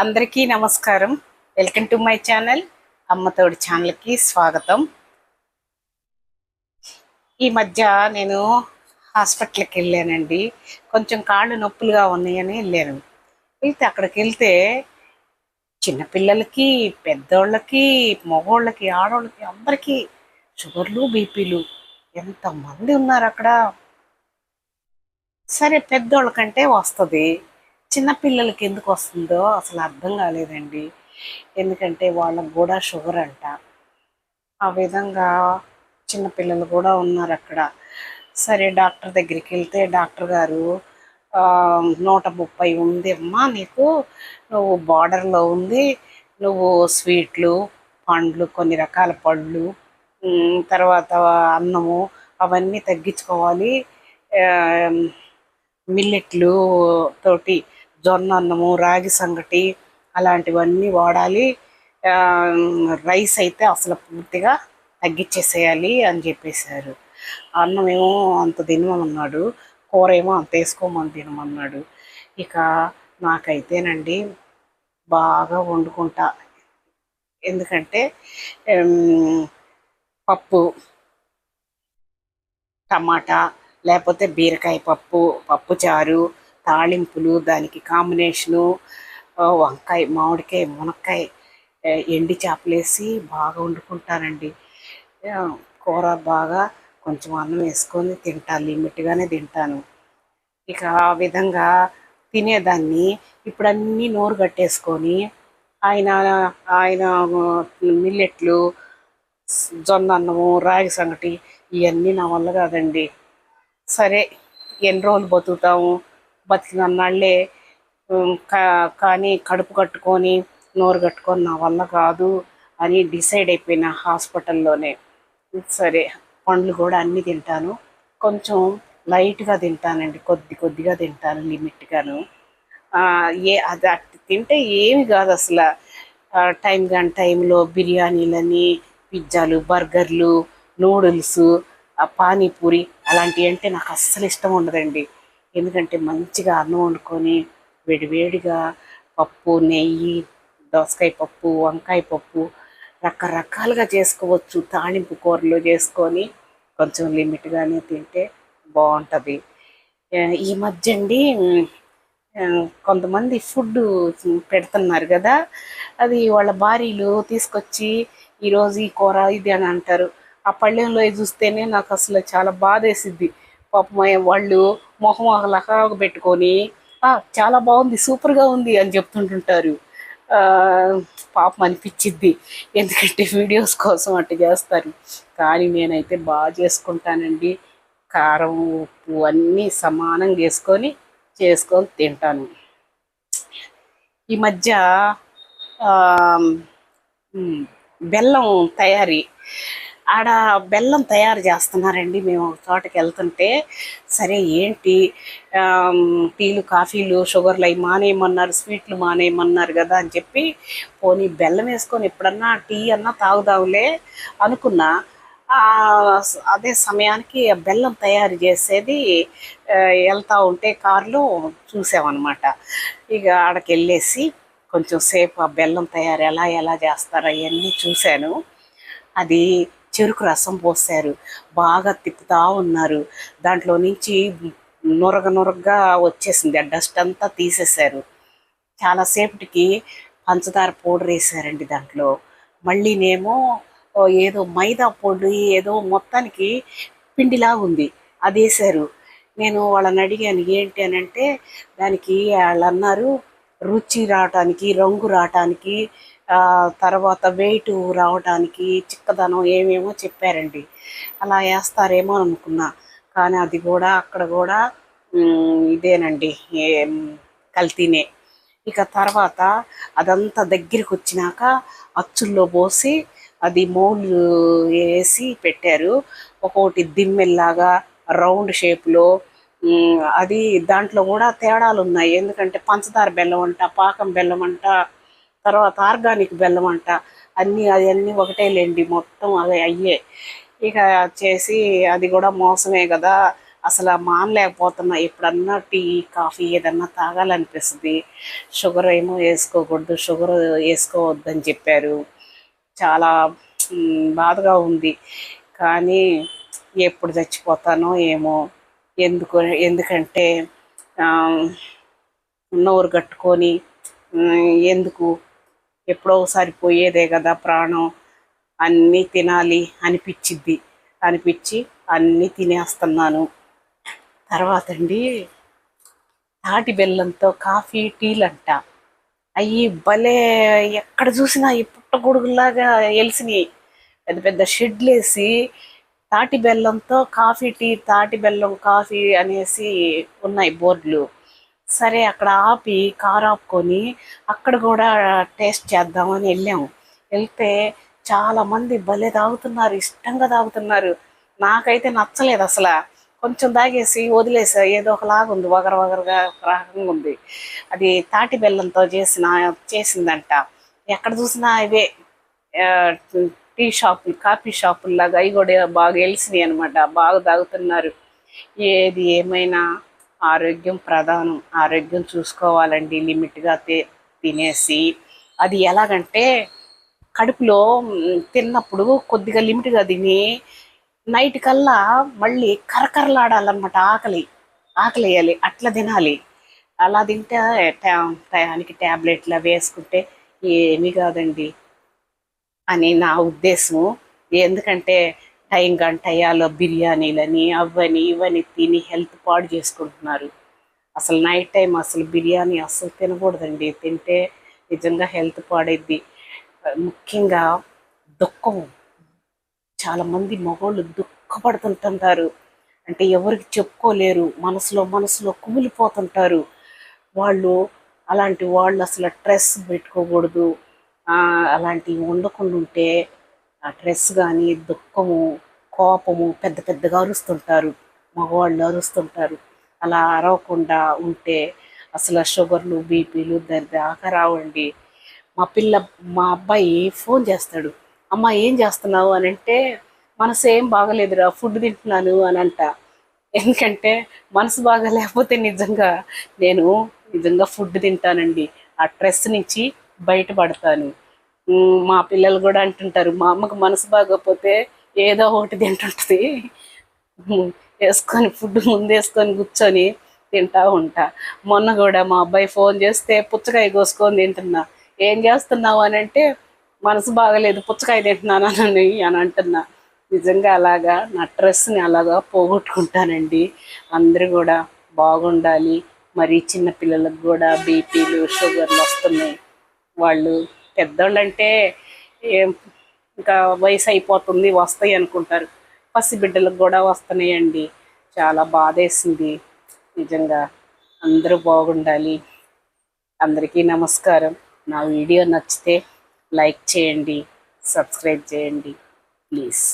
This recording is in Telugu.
అందరికీ నమస్కారం. వెల్కమ్ టు మై ఛానల్ అమ్మతోడి ఛానల్కి స్వాగతం. ఈ మధ్య నేను హాస్పిటల్కి వెళ్ళానండి. కొంచెం కాళ్ళు నొప్పులుగా ఉన్నాయని వెళ్ళాను. వెళ్తే అక్కడికి వెళ్తే చిన్నపిల్లలకి పెద్దోళ్ళకి మగోళ్ళకి ఆడోళ్ళకి అందరికీ షుగర్లు బీపీలు ఎంతమంది ఉన్నారు అక్కడ? సరే పెద్దోళ్ళకంటే వస్తుంది. చిన్నపిల్లలకి ఎందుకు వస్తుందో అసలు అర్థం కాలేదండి. ఎందుకంటే వాళ్ళకు కూడా షుగర్ అంట. ఆ విధంగా చిన్నపిల్లలు కూడా ఉన్నారు అక్కడ. సరే డాక్టర్ దగ్గరికి వెళ్తే డాక్టర్ గారు నూట ముప్పై ఉంది అమ్మా నీకు. నువ్వు బార్డర్లో ఉంది. నువ్వు స్వీట్లు పండ్లు కొన్ని రకాల పళ్ళు తర్వాత అన్నము అవన్నీ తగ్గించుకోవాలి. మిల్లెట్లు తోటి జొన్న అన్నము రాగి సంగటి అలాంటివన్నీ వాడాలి. రైస్ అయితే అసలు పూర్తిగా తగ్గించేసేయాలి అని చెప్పేశారు. అన్నం ఏమో అంత తినమన్నాడు కూర ఏమో అంత వేసుకోమని తినమన్నాడు. ఇక నాకైతేనండి బాగా వండుకుంటా. ఎందుకంటే పప్పు టమాటా లేకపోతే బీరకాయ పప్పు పప్పు చారు తాళింపులు దానికి కాంబినేషను వంకాయ మామిడికాయ మునక్కాయ ఎండి చేపలేసి బాగా వండుకుంటానండి. కూర బాగా కొంచెం అన్నం వేసుకొని తింటాను లిమిట్గానే తింటాను. ఇక ఆ విధంగా తినేదాన్ని. ఇప్పుడు అన్నీ నోరు కట్టేసుకొని ఆయన ఆయన మిల్లెట్లు జొన్న అన్నము రాగి సంగటి ఇవన్నీ నా వల్ల కాదండి. సరే ఎన్ని రోజులు బతుకుతాము? బతికినన్నాళ్ళే కా- కానీ కడుపు కట్టుకొని నోరు కట్టుకొని నా వల్ల కాదు అని డిసైడ్ అయిపోయిన హాస్పిటల్లోనే. సరే పండ్లు కూడా అన్నీ తింటాను. కొంచెం లైట్గా తింటానండి కొద్ది కొద్దిగా తింటాను లిమిట్గాను. ఏ అది అట్టు తింటే ఏమి కాదు అసలు. టైం కాని టైంలో బిర్యానీలని పిజ్జాలు బర్గర్లు నూడిల్స్ పానీపూరి అలాంటివి అంటే నాకు అస్సలు ఇష్టం ఉండదండి. ఎందుకంటే మంచిగా అన్నం వండుకొని వేడివేడిగా పప్పు నెయ్యి దోసకాయ పప్పు వంకాయ పప్పు రకరకాలుగా చేసుకోవచ్చు. తాళింపు కూరలు చేసుకొని కొంచెం లిమిట్గానే తింటే బాగుంటుంది ఈ మధ్య అండి కొంతమంది ఫుడ్ పెడుతున్నారు కదా అది వాళ్ళ భార్యలు తీసుకొచ్చి ఈరోజు ఈ కూర ఇది అని అంటారు. ఆ పళ్ళెంలో చూస్తేనే నాకు అసలు చాలా బాధ వేసిద్ది పాపం వాళ్ళు మొహం అలగా పెట్టుకొని చాలా బాగుంది సూపర్గా ఉంది అని చెప్తుంటుంటారు. పాపం అనిపించిద్ది. ఎందుకంటే వీడియోస్ కోసం అట్టు చేస్తారు. కానీ నేనైతే బాగా చేసుకుంటానండి. కారం ఉప్పు అన్నీ సమానంగా వేసుకొని చేసుకొని తింటాను. ఈ మధ్య బెల్లం తయారీ. ఆడ బెల్లం తయారు చేస్తున్నారండి మేము ఒక చోటకి వెళ్తుంటే. సరే ఏంటి? టీలు కాఫీలు షుగర్లు అవి మానేయమన్నారు స్వీట్లు మానేయమన్నారు కదా అని చెప్పి పోనీ బెల్లం వేసుకొని ఎప్పుడన్నా టీ అన్నా తాగుదాంలే అనుకున్నా. అదే సమయానికి ఆ బెల్లం తయారు చేసేది వెళ్తూ వెళ్తా ఉంటే కారులో చూసామన్నమాట. ఇక ఆడకి వెళ్ళేసి కొంచెం సేపు ఆ బెల్లం తయారు ఎలా ఎలా చేస్తారో అవన్నీ చూశాను. అది చెరుకు రసం పోసారు బాగా తిప్పుతా ఉన్నారు. దాంట్లో నుంచి నొరగ నొరగగా వచ్చేసింది. ఆ డస్ట్ అంతా తీసేశారు. చాలాసేపటికి పంచదార పౌడర్ వేసారండి దాంట్లో. మళ్ళీనేమో ఏదో మైదా పొడి ఏదో మొత్తానికి పిండిలా ఉంది. అది వేసారు నేను వాళ్ళని అడిగాను ఏంటి? అని అంటే దానికి వాళ్ళు అన్నారు రుచి రావటానికి రంగు రావటానికి తర్వాత వెయిట్ రావటానికి చిక్కదనం ఏమేమో చెప్పారండి. అలా వేస్తారేమో అనుకున్నా. కానీ అది కూడా అక్కడ కూడా ఇదేనండి. కల్తీనే. ఇక తర్వాత అదంతా దగ్గరికి వచ్చినాక అచ్చుల్లో పోసి అది మౌలు వేసి పెట్టారు. ఒక్కోటి దిమ్మెల్లాగా రౌండ్ షేప్లో. అది దాంట్లో కూడా తేడాలు ఉన్నాయి ఎందుకంటే పంచదార బెల్లం అంట పాకం బెల్లం అంట తర్వాత ఆర్గానిక్ బెల్లం అంట. అన్నీ అవన్నీ ఒకటే ఒకటేలేండి మొత్తం అవి అయ్యే. ఇక చేసి అది కూడా మోసమే కదా. అసలు మానలేకపోతున్నా. ఎప్పుడన్నా టీ కాఫీ ఏదన్నా తాగాలనిపిస్తుంది. షుగర్ ఏమో వేసుకోకూడదు షుగర్ వేసుకోవద్దని చెప్పారు. చాలా బాధగా ఉంది. కానీ ఎప్పుడు చచ్చిపోతానో ఏమో ఎందుకు ఎందుకంటే నోరు కట్టుకొని ఎందుకు ఎప్పుడో ఒకసారి పోయేదే కదా ప్రాణం. అన్నీ తినాలి అనిపించిద్ది. అనిపించి అన్నీ తినేస్తున్నాను. తర్వాత అండి తాటి బెల్లంతో కాఫీ టీలు అంట అవి భలే ఎక్కడ చూసినా ఈ పుట్టగొడుగులాగా వెలిసినాయి పెద్ద పెద్ద షెడ్లు వేసి తాటి బెల్లంతో కాఫీ టీ తాటి బెల్లం కాఫీ అనేసి ఉన్నాయి బోర్డులు. సరే అక్కడ ఆపి కారు ఆపుకొని అక్కడ కూడా టేస్ట్ చేద్దామని వెళ్ళాము. వెళ్తే చాలా మంది భలే తాగుతున్నారు ఇష్టంగా తాగుతున్నారు. నాకైతే నచ్చలేదు అసలు. కొంచెం తాగేసి వదిలేసా ఏదో ఒకలాగా ఉంది వగర వగరగా రకంగా ఉంది. అది తాటి బెల్లంతో చేసిన చేసిందంట. ఎక్కడ చూసినా ఇవే టీ షాపులు కాఫీ షాపుల్లాగా అవి కూడా బాగా వెలిసినాయి అనమాట బాగా తాగుతున్నారు. ఏది ఏమైనా ఆరోగ్యం ప్రధానం. ఆరోగ్యం చూసుకోవాలండి. లిమిట్గా తినేసి. అది ఎలాగంటే కడుపులో తిన్నప్పుడు కొద్దిగా లిమిట్గా తిని నైట్ కల్లా మళ్ళీ కరకరలాడాలన్నమాట. ఆకలి ఆకలి వేయాలి అట్లా తినాలి. అలా తింటే టయానికి ట్యాబ్లెట్లు అవి వేసుకుంటే ఏమీ కాదండి. అని నా ఉద్దేశం ఎందుకంటే టైం గంటయ్యాలో బిర్యానీలని అవని ఇవని తిని హెల్త్ పాడు చేసుకుంటున్నారు. అసలు నైట్ టైం అసలు బిర్యానీ అసలు తినకూడదండి. తింటే నిజంగా హెల్త్ పాడైద్ది. ముఖ్యంగా దుఃఖం. చాలా మంది మగవాళ్ళు దుఃఖపడుతుంటుంటారు అంటే ఎవరికి చెప్పుకోలేరు. మనసులో మనసులో కుమిలిపోతుంటారు. వాళ్ళు అలాంటి వాళ్ళు అసలు స్ట్రెస్ పెట్టుకోకూడదు. అలాంటివి ఉండకుండా ఉంటే ఆ స్ట్రెస్ కానీ దుఃఖము కోపము పెద్ద పెద్దగా అరుస్తుంటారు. మగవాళ్ళు అరుస్తుంటారు. అలా అరవకుండా ఉంటే అసలు షుగర్లు బీపీలు దాని దాకా రావండి. మా పిల్ల మా అబ్బాయి ఫోన్ చేస్తాడు. అమ్మ ఏం చేస్తున్నావు? అని అంటే మనసు ఏం బాగలేదురా ఫుడ్ తింటున్నాను అని అంట. ఎందుకంటే మనసు బాగా లేకపోతే నిజంగా నేను నిజంగా ఫుడ్ తింటానండి. ఆ స్ట్రెస్ నుంచి బయటపడతాను. మా పిల్లలు కూడా అంటుంటారు మా అమ్మకు మనసు బాగోకపోతే ఏదో ఒకటి తింటుంటుంది. వేసుకొని ఫుడ్ ముందు వేసుకొని కూర్చొని తింటా ఉంటా. మొన్న కూడా మా అబ్బాయి ఫోన్ చేస్తే పుచ్చకాయ కోసుకొని తింటున్నా. ఏం చేస్తున్నావు అని అంటే మనసు బాగలేదు పుచ్చకాయ తింటున్నాను అని అని అంటున్నా. నిజంగా అలాగా నా డ్రెస్ని అలాగా పోగొట్టుకుంటానండి. అందరూ కూడా బాగుండాలి. మరి చిన్న పిల్లలకు కూడా బీపీలు షుగర్లు వస్తున్నాయి. వాళ్ళు పెద్దోళ్ళు అంటే ఏం ఇంకా వయసు అయిపోతుంది వస్తాయి అనుకుంటారు. పసి బిడ్డలకు కూడా వస్తున్నాయండి. చాలా బాధేసింది. నిజంగా అందరూ బాగుండాలి. అందరికీ నమస్కారం. నా వీడియో నచ్చితే లైక్ చేయండి సబ్స్క్రైబ్ చేయండి. ప్లీజ్.